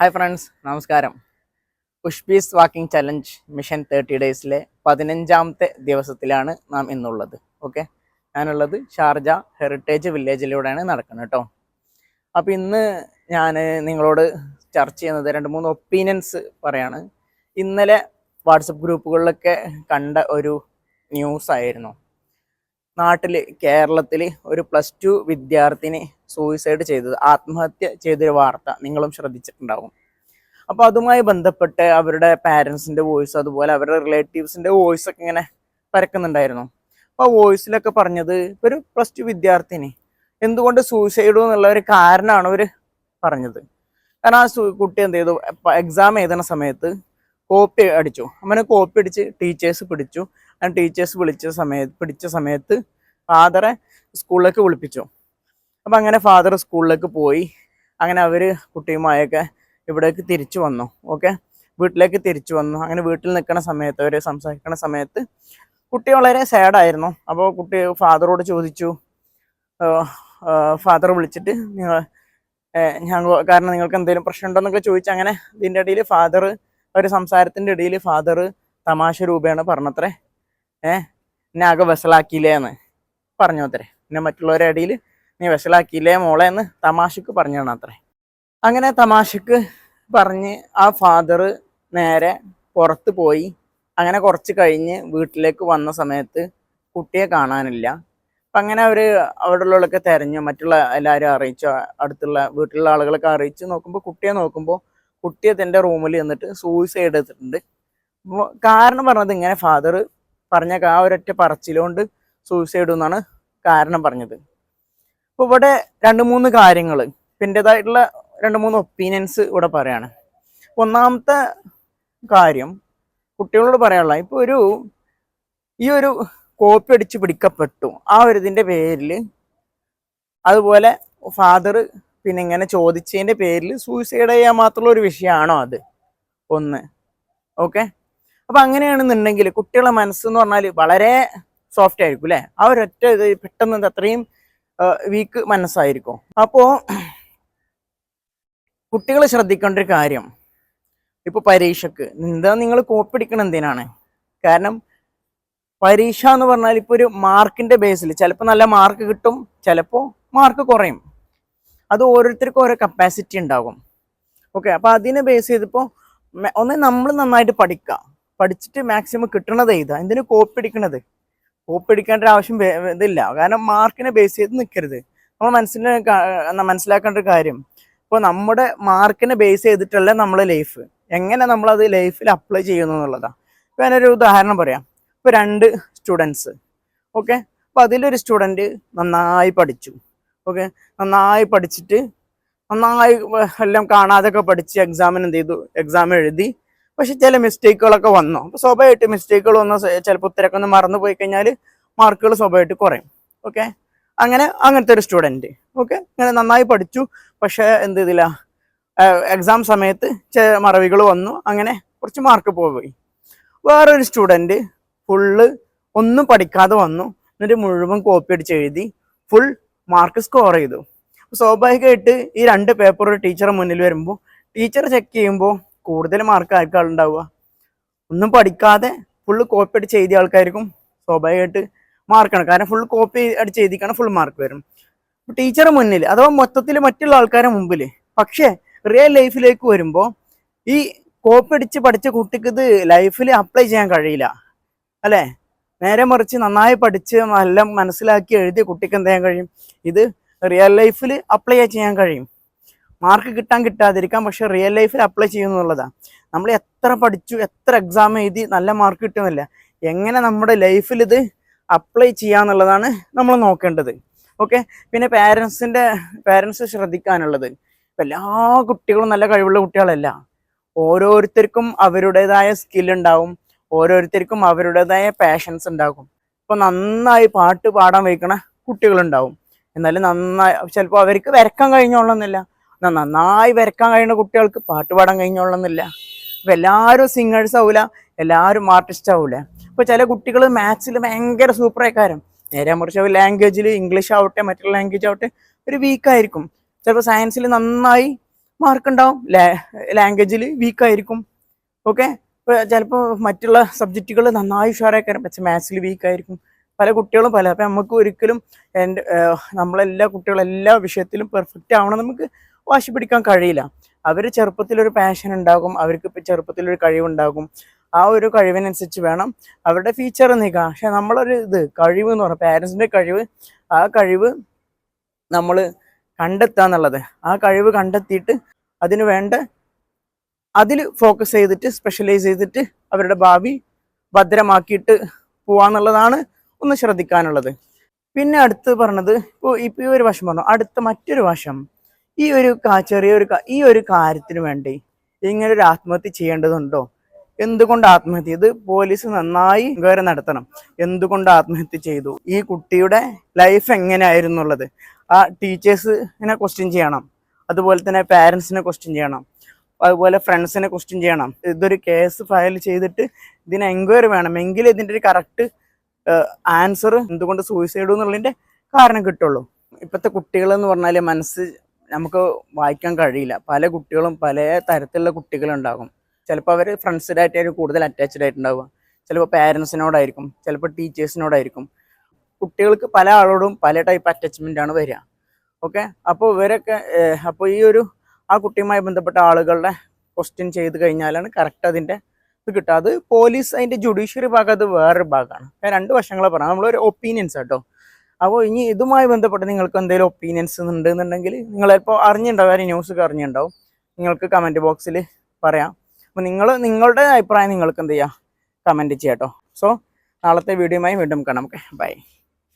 Hi friends നമസ്കാരം. Pushpees walking challenge mission thirty ഡേയ്സിലെ പതിനഞ്ചാമത്തെ ദിവസത്തിലാണ് നാം ഇന്നുള്ളത്. ഓക്കെ ഞാനുള്ളത് ഷാർജ ഹെറിറ്റേജ് വില്ലേജിലൂടെയാണ് നടക്കുന്നത് കേട്ടോ. അപ്പോൾ ഇന്ന് ഞാൻ നിങ്ങളോട് ചർച്ച ചെയ്യുന്നത് രണ്ട് മൂന്ന് ഒപ്പീനിയൻസ് പറയാണ്. ഇന്നലെ വാട്സപ്പ് ഗ്രൂപ്പുകളിലൊക്കെ കണ്ട ഒരു ന്യൂസ് ആയിരുന്നു. നാട്ടിൽ കേരളത്തിൽ ഒരു പ്ലസ് ടു വിദ്യാർത്ഥിനി സൂയിസൈഡ് ചെയ്തത്. ആത്മഹത്യ ചെയ്തൊരു വാർത്ത നിങ്ങളും ശ്രദ്ധിച്ചിട്ടുണ്ടാവും. അപ്പോൾ അതുമായി ബന്ധപ്പെട്ട് അവരുടെ പാരൻസിന്റെ വോയിസ് അതുപോലെ അവരുടെ റിലേറ്റീവ്സിന്റെ വോയിസ് ഒക്കെ ഇങ്ങനെ പരക്കുന്നുണ്ടായിരുന്നു. അപ്പോൾ വോയിസിലൊക്കെ പറഞ്ഞത് ഒരു പ്ലസ് ടു വിദ്യാർത്ഥിനി എന്തുകൊണ്ട് സൂയിസൈഡ് എന്നുള്ള ഒരു കാരണമാണ് അവർ പറഞ്ഞത്. കാരണം ആ കുട്ടി എന്ത് ചെയ്തു? എക്സാം എഴുതുന്ന സമയത്ത് കോപ്പി അടിച്ചു. അങ്ങനെ കോപ്പി അടിച്ച് ടീച്ചേഴ്സ് പിടിച്ചു. ആ ടീച്ചേഴ്സ് വിളിച്ച സമയത്ത് പിടിച്ച സമയത്ത് ഫാദറെ സ്കൂളിലേക്ക് വിളിപ്പിച്ചു. അപ്പം അങ്ങനെ ഫാദർ സ്കൂളിലേക്ക് പോയി. അങ്ങനെ അവർ കുട്ടിയുമായൊക്കെ ഇവിടേക്ക് തിരിച്ചു വന്നു. ഓക്കെ വീട്ടിലേക്ക് തിരിച്ചു വന്നു. അങ്ങനെ വീട്ടിൽ നിൽക്കുന്ന സമയത്ത് അവർ സംസാരിക്കുന്ന സമയത്ത് കുട്ടി വളരെ സാഡായിരുന്നു അപ്പോൾ കുട്ടി ഫാദറോട് ചോദിച്ചു ഫാദർ വിളിച്ചിട്ട് നിങ്ങൾ ഞാൻ കാരണം നിങ്ങൾക്ക് എന്തെങ്കിലും പ്രശ്നമുണ്ടോ എന്നൊക്കെ ചോദിച്ചു അങ്ങനെ ഇതിന്റെ ഇടയിൽ ഫാദർ ഒരു സംസാരത്തിന്റെ ഇടയിൽ ഫാദർ തമാശ രൂപയാണ് പറഞ്ഞത്രേ. ഏ? എന്നെ ആകെ വഷളാക്കിയില്ലേ എന്ന് പറഞ്ഞു അത്രേ എന്നെ മറ്റുള്ളവരുടെ ഇടയിൽ നീ വെസലാക്കിയില്ലേ മോളെ എന്ന് തമാശക്ക് പറഞ്ഞാണ് അത്രേ അങ്ങനെ തമാശക്ക് പറഞ്ഞ് ആ ഫാദർ നേരെ പുറത്ത് പോയി. അങ്ങനെ കുറച്ച് കഴിഞ്ഞ് വീട്ടിലേക്ക് വന്ന സമയത്ത് കുട്ടിയെ കാണാനില്ല. അപ്പം അങ്ങനെ അവർ അവിടെയുള്ളവരൊക്കെ തിരഞ്ഞു. മറ്റുള്ള എല്ലാവരും അറിയിച്ചു. അടുത്തുള്ള വീട്ടിലുള്ള ആളുകളൊക്കെ അറിയിച്ച്. നോക്കുമ്പോൾ കുട്ടിയെ നോക്കുമ്പോൾ കുട്ടിയെ തന്റെ റൂമിൽ നിന്നിട്ട് സൂയിസൈഡ് അപ്പോൾ കാരണം പറഞ്ഞത് ഇങ്ങനെ ഫാദർ പറഞ്ഞ ആ ഒരൊറ്റ പറച്ചിലുകൊണ്ട് സൂയിസൈഡ് എന്നാണ് കാരണം പറഞ്ഞത്. അപ്പോൾ ഇവിടെ രണ്ട് മൂന്ന് കാര്യങ്ങൾ എന്റെതായിട്ടുള്ള രണ്ട് മൂന്ന് ഒപ്പീനിയൻസ് ഇവിടെ പറയാണ്. ഒന്നാമത്തെ കാര്യം കുട്ടികളോട് പറയാനുള്ള ഇപ്പോൾ ഒരു ഈ ഒരു കോപ്പി അടിച്ച് പിടിക്കപ്പെട്ടു. ആ ഒരു ഇതിന്റെ പേരിൽ അതുപോലെ ഫാദർ പിന്നെ ഇങ്ങനെ ചോദിച്ചതിന്റെ പേരിൽ സൂയിസൈഡ് ചെയ്യാൻ മാത്രമുള്ള ഒരു വിഷയമാണോ അത്? ഒന്ന്. ഓക്കെ അപ്പം അങ്ങനെയാണെന്നുണ്ടെങ്കിൽ കുട്ടികളെ മനസ്സെന്ന് പറഞ്ഞാൽ വളരെ സോഫ്റ്റ് ആയിരിക്കും അല്ലെ? ആ ഒരൊറ്റ ഇത് പെട്ടെന്ന് അത്രയും വീക്ക് മനസ്സായിരിക്കും. അപ്പോൾ കുട്ടികൾ ശ്രദ്ധിക്കേണ്ട ഒരു കാര്യം ഇപ്പോൾ പരീക്ഷക്ക് എന്താ നിങ്ങൾ കോപ്പി അടിക്കണം എന്തിനാണ്? കാരണം പരീക്ഷ എന്ന് പറഞ്ഞാൽ ഇപ്പോൾ ഒരു മാർക്കിന്റെ ബേസിൽ ചിലപ്പോൾ നല്ല മാർക്ക് കിട്ടും ചിലപ്പോൾ മാർക്ക് കുറയും. അത് ഓരോരുത്തർക്കും ഓരോ കപ്പാസിറ്റി ഉണ്ടാകും. ഓക്കെ അപ്പോൾ അതിനെ ബേസ് ചെയ്തിപ്പോൾ ഒന്ന് നമ്മൾ നന്നായിട്ട് പഠിക്കുക പഠിച്ചിട്ട് മാക്സിമം കിട്ടണത് എഴുതുക എന്തിനു കോപ്പി അടിക്കണത് കോപ്പി അടിക്കേണ്ട ആവശ്യം ഇതില്ല. കാരണം മാർക്കിനെ ബേസ് ചെയ്ത് നിൽക്കരുത് നമ്മൾ മനസ്സിന് മനസ്സിലാക്കേണ്ട ഒരു കാര്യം. ഇപ്പോൾ നമ്മുടെ മാർക്കിനെ ബേസ് ചെയ്തിട്ടല്ല നമ്മളെ ലൈഫ് എങ്ങനെ നമ്മളത് ലൈഫിൽ അപ്ലൈ ചെയ്യുന്നു എന്നുള്ളതാണ് ഇപ്പോൾ ഞാനൊരു ഉദാഹരണം പറയാം. ഇപ്പോൾ രണ്ട് സ്റ്റുഡൻസ് ഓക്കെ അപ്പോൾ അതിലൊരു സ്റ്റുഡന്റ് നന്നായി പഠിച്ചു. ഓക്കെ നന്നായി പഠിച്ചിട്ട് നന്നായി എല്ലാം കാണാതൊക്കെ പഠിച്ച് എക്സാമിന് എന്ത് ചെയ്തു? എക്സാം എഴുതി. പക്ഷെ ചില മിസ്റ്റേക്കുകളൊക്കെ വന്നു. അപ്പോൾ സ്വാഭാവികമായിട്ട് മിസ്റ്റേക്കുകൾ വന്ന ചിലപ്പോൾ ഉത്തരമൊക്കെ ഒന്ന് മറന്നു പോയി കഴിഞ്ഞാൽ മാർക്കുകൾ സ്വാഭാവികമായിട്ട് കുറയും. ഓക്കെ അങ്ങനെ അങ്ങനത്തെ ഒരു സ്റ്റുഡന്റ് ഓക്കെ അങ്ങനെ നന്നായി പഠിച്ചു. പക്ഷേ എന്ത് ചെയ്തില്ല? എക്സാം സമയത്ത് ചില മറവികൾ വന്നു. അങ്ങനെ കുറച്ച് മാർക്ക് പോയി. വേറൊരു സ്റ്റുഡന്റ് ഫുള്ള് ഒന്നും പഠിക്കാതെ വന്നു. എന്നിട്ട് മുഴുവൻ കോപ്പി അടിച്ച് എഴുതി ഫുൾ മാർക്ക് സ്കോർ ചെയ്തു. സ്വാഭാവികമായിട്ട് ഈ രണ്ട് പേപ്പർ ടീച്ചറെ മുന്നിൽ വരുമ്പോൾ ടീച്ചർ ചെക്ക് ചെയ്യുമ്പോൾ കൂടുതൽ മാർക്ക് ആർക്കാണ് ഉണ്ടാവുക ഒന്നും പഠിക്കാതെ ഫുള്ള് കോപ്പി അടിച്ച് എഴുതിയ ആൾക്കാർക്കും സ്വാഭാവികമായിട്ട് മാർക്കാണ് കാരണം ഫുൾ കോപ്പി അടിച്ച് എഴുതിക്കാണ് ഫുൾ മാർക്ക് വരും. ടീച്ചർ മുന്നിൽ അഥവാ മൊത്തത്തിൽ മറ്റുള്ള ആൾക്കാരുടെ മുമ്പിൽ പക്ഷേ റിയൽ ലൈഫിലേക്ക് വരുമ്പോൾ ഈ കോപ്പി അടിച്ച് പഠിച്ച കുട്ടിക്ക് ഇത് ലൈഫിൽ അപ്ലൈ ചെയ്യാൻ കഴിയില്ല. അല്ലേ? നേരെ മറിച്ച് നന്നായി പഠിച്ച് നല്ല മനസ്സിലാക്കി എഴുതിയ കുട്ടിക്ക് എന്ത് ചെയ്യാൻ കഴിയും? ഇത് റിയൽ ലൈഫിൽ അപ്ലൈ ചെയ്യാൻ കഴിയും. മാർക്ക് കിട്ടാൻ കിട്ടാതിരിക്കാം പക്ഷെ റിയൽ ലൈഫിൽ അപ്ലൈ ചെയ്യുന്നുള്ളതാണ് നമ്മൾ എത്ര പഠിച്ചു എത്ര എക്സാം എഴുതി നല്ല മാർക്ക് കിട്ടുന്നില്ല. എങ്ങനെ നമ്മുടെ ലൈഫിൽ ഇത് അപ്ലൈ ചെയ്യാന്നുള്ളതാണ് നമ്മൾ നോക്കേണ്ടത്. ഓക്കെ പിന്നെ പാരൻസിന്റെ പാരൻസ് ശ്രദ്ധിക്കാനുള്ളത്. എല്ലാ കുട്ടികളും നല്ല കഴിവുള്ള കുട്ടികളല്ല. ഓരോരുത്തർക്കും അവരുടേതായ സ്കിൽ ഉണ്ടാവും. ഓരോരുത്തർക്കും അവരുടേതായ പാഷൻസ് ഉണ്ടാകും. ഇപ്പം നന്നായി പാട്ട് പാടാൻ വയ്ക്കണ കുട്ടികളുണ്ടാവും. എന്നാലും നന്നായി ചിലപ്പോൾ അവർക്ക് വരക്കാൻ കഴിഞ്ഞോളന്നില്ല എന്നാ നന്നായി വരക്കാൻ കഴിയുന്ന കുട്ടികൾക്ക് പാട്ട് പാടാൻ കഴിഞ്ഞോളന്നില്ല. അപ്പൊ എല്ലാവരും സിംഗേഴ്സ് ആവൂല എല്ലാവരും ആർട്ടിസ്റ്റ് ആവൂല. ഇപ്പൊ ചില കുട്ടികൾ മാത്സിൽ ഭയങ്കര സൂപ്പറായിക്കാരും നേരെ മറിച്ച് ലാംഗ്വേജിൽ ഇംഗ്ലീഷ് ആവട്ടെ മറ്റുള്ള ലാംഗ്വേജ് ആവട്ടെ ഒരു വീക്കായിരിക്കും ചിലപ്പോൾ സയൻസിൽ നന്നായി മാർക്ക് ഉണ്ടാവും ലാംഗ്വേജിൽ വീക്കായിരിക്കും ഓക്കെ ചിലപ്പോൾ മറ്റുള്ള സബ്ജക്റ്റുകൾ നന്നായി ഉഷാറായിക്കാരം പക്ഷേ മാത്സിൽ വീക്കായിരിക്കും പല കുട്ടികളും പല അപ്പം നമുക്ക് ഒരിക്കലും എന്റെ നമ്മളെല്ലാ കുട്ടികളും എല്ലാ വിഷയത്തിലും പെർഫെക്റ്റ് ആവണം. നമുക്ക് വാശി പിടിക്കാൻ കഴിയില്ല. അവർ ചെറുപ്പത്തിലൊരു പാഷൻ ഉണ്ടാകും അവർക്ക് ചെറുപ്പത്തിലൊരു കഴിവുണ്ടാകും. ആ ഒരു കഴിവിനനുസരിച്ച് വേണം അവരുടെ ഫീച്ചർ നീക്കാം പക്ഷെ നമ്മളൊരു ഇത് കഴിവ് എന്ന് പറഞ്ഞാൽ പാരൻസിന്റെ കഴിവ് ആ കഴിവ് നമ്മൾ കണ്ടെത്തുക എന്നുള്ളത്. ആ കഴിവ് കണ്ടെത്തിയിട്ട് അതിന് വേണ്ട അതിൽ ഫോക്കസ് ചെയ്തിട്ട് സ്പെഷ്യലൈസ് ചെയ്തിട്ട് അവരുടെ ഭാവി ഭദ്രമാക്കിയിട്ട് പോവാന്നുള്ളതാണ് ഒന്ന് ശ്രദ്ധിക്കാനുള്ളത്. പിന്നെ അടുത്ത് പറഞ്ഞത് ഇപ്പോൾ ഇപ്പോൾ ഈ ഒരു വശം പറഞ്ഞു. അടുത്ത മറ്റൊരു വശം. ഈ ഒരു ചെറിയ ചെറിയൊരു ഈ ഒരു കാര്യത്തിന് വേണ്ടി ഇങ്ങനെ ഒരു ആത്മഹത്യ ചെയ്യേണ്ടതുണ്ടോ? എന്തുകൊണ്ട് ആത്മഹത്യ? ഇത് പോലീസ് നന്നായി ഇൻക്വയറി നടത്തണം. എന്തുകൊണ്ട് ആത്മഹത്യ ചെയ്തു? ഈ കുട്ടിയുടെ ലൈഫ് എങ്ങനെയായിരുന്നു ഉള്ളത് ആ ടീച്ചേഴ്സിനെ ക്വസ്റ്റ്യൻ ചെയ്യണം. അതുപോലെ തന്നെ പാരൻസിനെ ക്വസ്റ്റ്യൻ ചെയ്യണം. അതുപോലെ ഫ്രണ്ട്സിനെ ക്വസ്റ്റ്യൻ ചെയ്യണം. ഇതൊരു കേസ് ഫയൽ ചെയ്തിട്ട് ഇതിന് എൻക്വയറി വേണം. എങ്കിൽ ഇതിന്റെ ഒരു കറക്റ്റ് ആൻസർ എന്തുകൊണ്ട് സൂയിസൈഡ് എന്നുള്ളതിന്റെ കാരണം കിട്ടുള്ളൂ. ഇപ്പോഴത്തെ കുട്ടികളെന്ന് പറഞ്ഞാൽ മനസ്സ് നമുക്ക് വായിക്കാൻ കഴിയില്ല. പല കുട്ടികളും പല തരത്തിലുള്ള കുട്ടികളുണ്ടാകും. ചിലപ്പോൾ അവർ ഫ്രണ്ട്സിനായിട്ടായിരിക്കും കൂടുതൽ അറ്റാച്ച്ഡ് ആയിട്ടുണ്ടാവുക. ചിലപ്പോൾ പാരൻസിനോടായിരിക്കും ചിലപ്പോൾ ടീച്ചേഴ്സിനോടായിരിക്കും കുട്ടികൾക്ക് പല ആളോടും പല ടൈപ്പ് അറ്റാച്ച്മെന്റ് ആണ് വരിക. ഓക്കെ അപ്പോൾ ഇവരൊക്കെ അപ്പോൾ ഈ ഒരു ആ കുട്ടിയുമായി ബന്ധപ്പെട്ട ആളുകളുടെ ക്വസ്റ്റ്യൻ ചെയ്ത് കഴിഞ്ഞാലാണ് കറക്റ്റ് അതിന്റെ ഇത് കിട്ടുക. അത് പോലീസ് അതിന്റെ ജുഡീഷ്യറി ഭാഗം അത് വേറൊരു ഭാഗമാണ്. രണ്ട് വശങ്ങളെ പറയാം നമ്മളൊരു ഒപ്പീനിയൻസ് കേട്ടോ അപ്പോൾ ഇനി ഇതുമായി ബന്ധപ്പെട്ട് നിങ്ങൾക്ക് എന്തെങ്കിലും ഒപ്പീനിയൻസ് ഉണ്ട് എന്നുണ്ടെങ്കിൽ നിങ്ങൾ ചിലപ്പോൾ അറിഞ്ഞിട്ടുണ്ടാവും ന്യൂസ് ഒക്കെ അറിഞ്ഞിട്ടുണ്ടാവും നിങ്ങൾക്ക് കമന്റ് ബോക്സിൽ പറയാം. അപ്പോൾ നിങ്ങൾ നിങ്ങളുടെ അഭിപ്രായം നിങ്ങൾക്ക് എന്ത് ചെയ്യാം കമന്റ് ചെയ്യാം കേട്ടോ സോ നാളത്തെ വീഡിയോയുമായി വീണ്ടും കാണാം. Okay bye